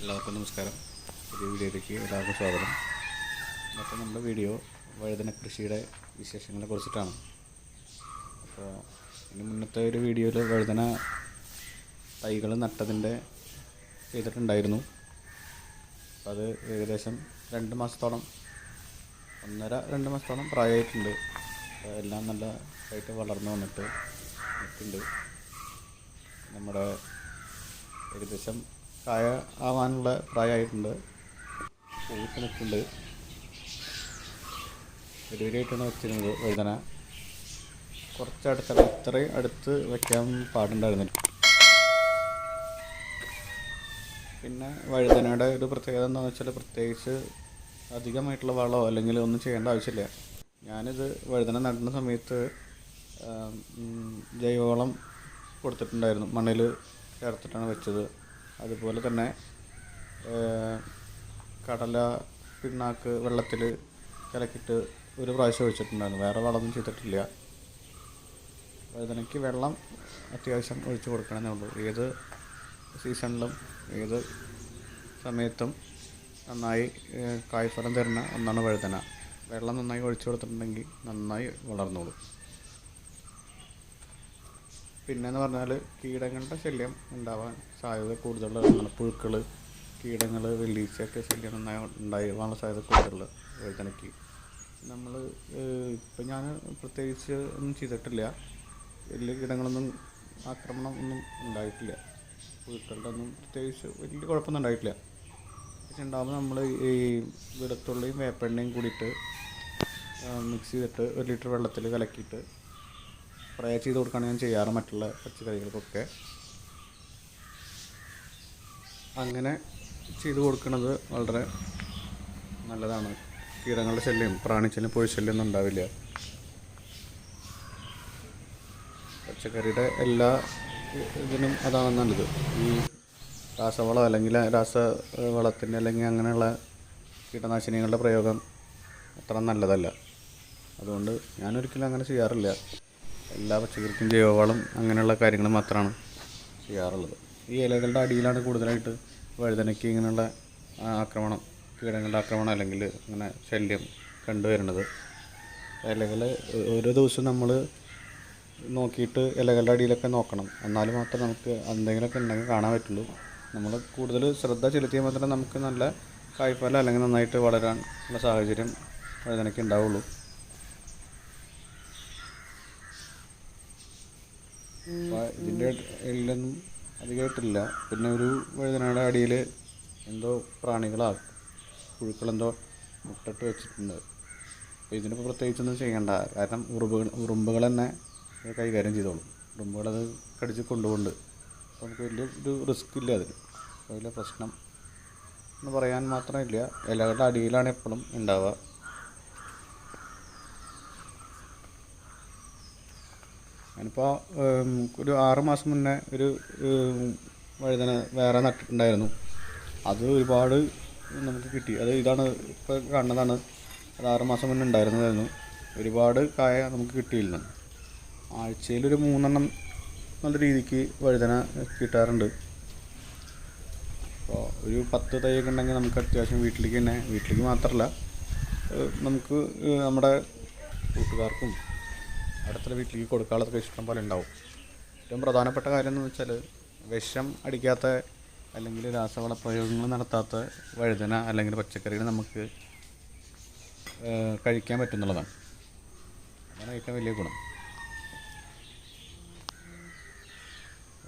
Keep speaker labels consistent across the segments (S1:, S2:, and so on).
S1: എല്ലാവർക്കും നമസ്കാരം. പുതിയ വീഡിയോയിലേക്ക് എല്ലാവർക്കും സ്വാഗതം. ഇന്നത്തെ നമ്മുടെ വീഡിയോ വഴുതന കൃഷിയുടെ വിശേഷങ്ങളെ കുറിച്ചിട്ടാണ്. അപ്പോൾ ഇതിന് മുന്നത്തെ ഒരു വീഡിയോയിൽ വഴുതന തൈകൾ നട്ടതിന്റെ ചെയ്തിട്ടുണ്ടായിരുന്നു. അപ്പോൾ അത് ഏകദേശം രണ്ട് മാസത്തോളം ഒന്നര രണ്ട് മാസത്തോളം പ്രായമായിട്ടുണ്ട് അപ്പോൾ എല്ലാം നല്ല ആയിട്ട് വളർന്നു വന്നിട്ട് നിൽക്കുന്നുണ്ട് നമ്മുടെ ഏകദേശം കായ ആവാനുള്ള പ്രായമായിട്ടുണ്ട്. പൂത്ത് ഡെലിവറിയായിട്ടാണ് വെച്ചിരുന്നത് വഴുതന കുറച്ച് അടുത്ത ഇത്രയും അടുത്ത് വയ്ക്കാൻ പാടുണ്ടായിരുന്നില്ല. പിന്നെ വഴുതനയുടെ ഒരു പ്രത്യേകത എന്താണെന്ന് വെച്ചാൽ പ്രത്യേകിച്ച് അധികമായിട്ടുള്ള വളമോ അല്ലെങ്കിൽ ഒന്നും ചെയ്യേണ്ട ആവശ്യമില്ല. ഞാനിത് വഴുതന നടുന്ന സമയത്ത് ജൈവവളം കൊടുത്തിട്ടുണ്ടായിരുന്നു. മണ്ണിൽ ചേർത്തിട്ടാണ് വെച്ചത്. അതുപോലെ തന്നെ കടല പിണ്ണാക്ക് വെള്ളത്തിൽ കലക്കിയിട്ട് ഒരു പ്രാവശ്യം ഒഴിച്ചിട്ടുണ്ടായിരുന്നു. വേറെ വളമൊന്നും ചെയ്തിട്ടില്ല. വഴുതനയ്ക്ക് വെള്ളം അത്യാവശ്യം ഒഴിച്ചു കൊടുക്കണമെന്നേ ഉള്ളൂ. ഏത് സീസണിലും ഏത് സമയത്തും നന്നായി കായ്ഫലം തരുന്ന ഒന്നാണ് വഴുതന വെള്ളം നന്നായി ഒഴിച്ചു കൊടുത്തിട്ടുണ്ടെങ്കിൽ നന്നായി വളർന്നോളും. പിന്നെന്ന് പറഞ്ഞാൽ കീടങ്ങളുടെ ശല്യം ഉണ്ടാവാൻ സാധ്യത കൂടുതലുള്ളതാണ് പുഴുക്കൾ കീടങ്ങൾ വെള്ളീച്ചയൊക്കെ ശല്യം നന്നായി ഉണ്ടാവാനുള്ള സാധ്യത കൂടുതൽ വഴുതനയ്ക്ക് നമ്മൾ ഇപ്പം ഞാൻ പ്രത്യേകിച്ച് ഒന്നും ചെയ്തിട്ടില്ല. വലിയ കീടങ്ങളൊന്നും ആക്രമണം ഒന്നും ഉണ്ടായിട്ടില്ല. പുഴുക്കളുടെ ഒന്നും പ്രത്യേകിച്ച് വലിയ കുഴപ്പമൊന്നും ഉണ്ടായിട്ടില്ല. പക്ഷെ ഉണ്ടാകുമ്പോൾ നമ്മൾ ഈ വെളുത്തുള്ളിയും വേപ്പെണ്ണയും കൂടിയിട്ട് മിക്സ് ചെയ്തിട്ട് ഒരു ലിറ്റർ വെള്ളത്തിൽ കലക്കിയിട്ട് സ്പ്രേ ചെയ്ത് കൊടുക്കുകയാണ് ഞാൻ ചെയ്യാറ് മറ്റുള്ള പച്ചക്കറികൾക്കൊക്കെ അങ്ങനെ ചെയ്ത് കൊടുക്കുന്നത് വളരെ നല്ലതാണ്. കീടങ്ങളുടെ ശല്യം പ്രാണിശല്യം പുഴുശല്യം ഒന്നും ഉണ്ടാവില്ല. പച്ചക്കറിയുടെ എല്ലാ ഇതിനും അതാണ് നല്ലത്. ഈ രാസവളം അല്ലെങ്കിൽ രാസവളത്തിന്റെ അല്ലെങ്കിൽ അങ്ങനെയുള്ള കീടനാശിനികളുടെ പ്രയോഗം അത്ര നല്ലതല്ല. അതുകൊണ്ട് ഞാനൊരിക്കലും അങ്ങനെ ചെയ്യാറില്ല. എല്ലാ പച്ചക്കറിക്കും ജൈവവളം അങ്ങനെയുള്ള കാര്യങ്ങൾ മാത്രമാണ് ചെയ്യാറുള്ളത്. ഈ ഇലകളുടെ അടിയിലാണ് കൂടുതലായിട്ട് വഴുതനയ്ക്ക് ഇങ്ങനെയുള്ള ആക്രമണം കീടങ്ങളുടെ ആക്രമണം അല്ലെങ്കിൽ അങ്ങനെ ശല്യം കണ്ടുവരുന്നത്. ഇലകൾ ഓരോ ദിവസം നമ്മൾ നോക്കിയിട്ട് ഇലകളുടെ അടിയിലൊക്കെ നോക്കണം. എന്നാൽ മാത്രമേ നമുക്ക് എന്തെങ്കിലുമൊക്കെ ഉണ്ടെങ്കിൽ കാണാൻ പറ്റുള്ളൂ. നമ്മൾ കൂടുതൽ ശ്രദ്ധ ചെലുത്തിയാൽ മാത്രമേ നമുക്ക് നല്ല കായ്ഫലം അല്ലെങ്കിൽ നന്നായിട്ട് വളരാനുള്ള സാഹചര്യം വഴുതനയ്ക്ക് ഉണ്ടാവുള്ളൂ. അപ്പോൾ ഇതിന്റെ അത് അധികമായിട്ടില്ല പിന്നെ ഒരു വഴുതനയുടെ അടിയിൽ എന്തോ പ്രാണികളാ പുഴുക്കളെന്തോ മുട്ടിട്ട് വെച്ചിട്ടുണ്ട്. അപ്പോൾ ഇതിനിപ്പോൾ പ്രത്യേകിച്ചൊന്നും ചെയ്യണ്ട. കാരണം ഉറുമ്പുകൾ ഉറുമ്പുകൾ തന്നെ കൈകാര്യം ചെയ്തോളും. ഉറുമ്പുകളത് കടിച്ച് കൊണ്ടുപോകുന്നുണ്ട്. അപ്പോൾ നമുക്ക് വലിയ ഒരു റിസ്ക് ഇല്ല അതിന്. വലിയ പ്രശ്നം എന്ന് പറയാൻ മാത്രമില്ല ഇലകളുടെ അടിയിലാണ് എപ്പോഴും ഉണ്ടാവുക. ഞാനിപ്പോൾ ഒരു ആറ് മാസം മുന്നേ ഒരു വഴുതന വേറെ നട്ടിട്ടുണ്ടായിരുന്നു. അത് ഒരുപാട് നമുക്ക് കിട്ടി. അത് ഇതാണ് ഇപ്പോൾ കാണുന്നതാണ്. അത് ആറ് മാസം മുന്നേ ഉണ്ടായിരുന്നതായിരുന്നു. ഒരുപാട് കായ നമുക്ക് കിട്ടിയിരുന്നു. ആഴ്ചയിൽ ഒരു മൂന്നെണ്ണം നല്ല രീതിക്ക് വഴുതന കിട്ടാറുണ്ട്. അപ്പോൾ ഒരു പത്ത് തൈയൊക്കെ ഉണ്ടെങ്കിൽ നമുക്ക് അത്യാവശ്യം വീട്ടിലേക്ക് തന്നെ വീട്ടിലേക്ക് മാത്രമല്ല നമുക്ക് നമ്മുടെ കൂട്ടുകാർക്കും അടുത്തുള്ള വീട്ടിലേക്ക് കൊടുക്കാനുള്ളതൊക്കെ ഇഷ്ടം പോലെ ഉണ്ടാവും. ഏറ്റവും പ്രധാനപ്പെട്ട കാര്യം എന്ന് വെച്ചാൽ വിഷം അടിക്കാത്ത അല്ലെങ്കിൽ രാസവള പ്രയോഗങ്ങൾ നടത്താത്ത വഴുതന അല്ലെങ്കിൽ പച്ചക്കറികൾ നമുക്ക് കഴിക്കാൻ പറ്റുന്നുള്ളതാണ്. അതാണ് ഏറ്റവും വലിയ ഗുണം.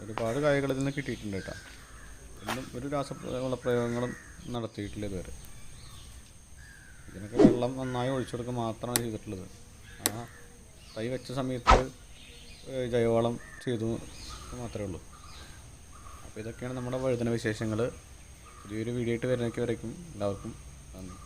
S1: ഒരുപാട് കായകളിൽ നിന്ന് കിട്ടിയിട്ടുണ്ട് കേട്ടോ. ഒന്നും ഒരു രാസവള പ്രയോഗങ്ങളും നടത്തിയിട്ടില്ല ഇതുവരെ. ഇതിനൊക്കെ വെള്ളം നന്നായി ഒഴിച്ചു കൊടുക്കുക മാത്രമാണ് ചെയ്തിട്ടുള്ളത്. ആ തൈ വെച്ച സമയത്ത് ജൈവവളം ചെയ്തു മാത്രമേ ഉള്ളൂ. അപ്പോൾ ഇതൊക്കെയാണ് നമ്മുടെ വഴുതന വിശേഷങ്ങൾ പുതിയൊരു വീഡിയോ ആയിട്ട് വരുന്നതൊക്കെ വരയ്ക്കും എല്ലാവർക്കും നന്ദി.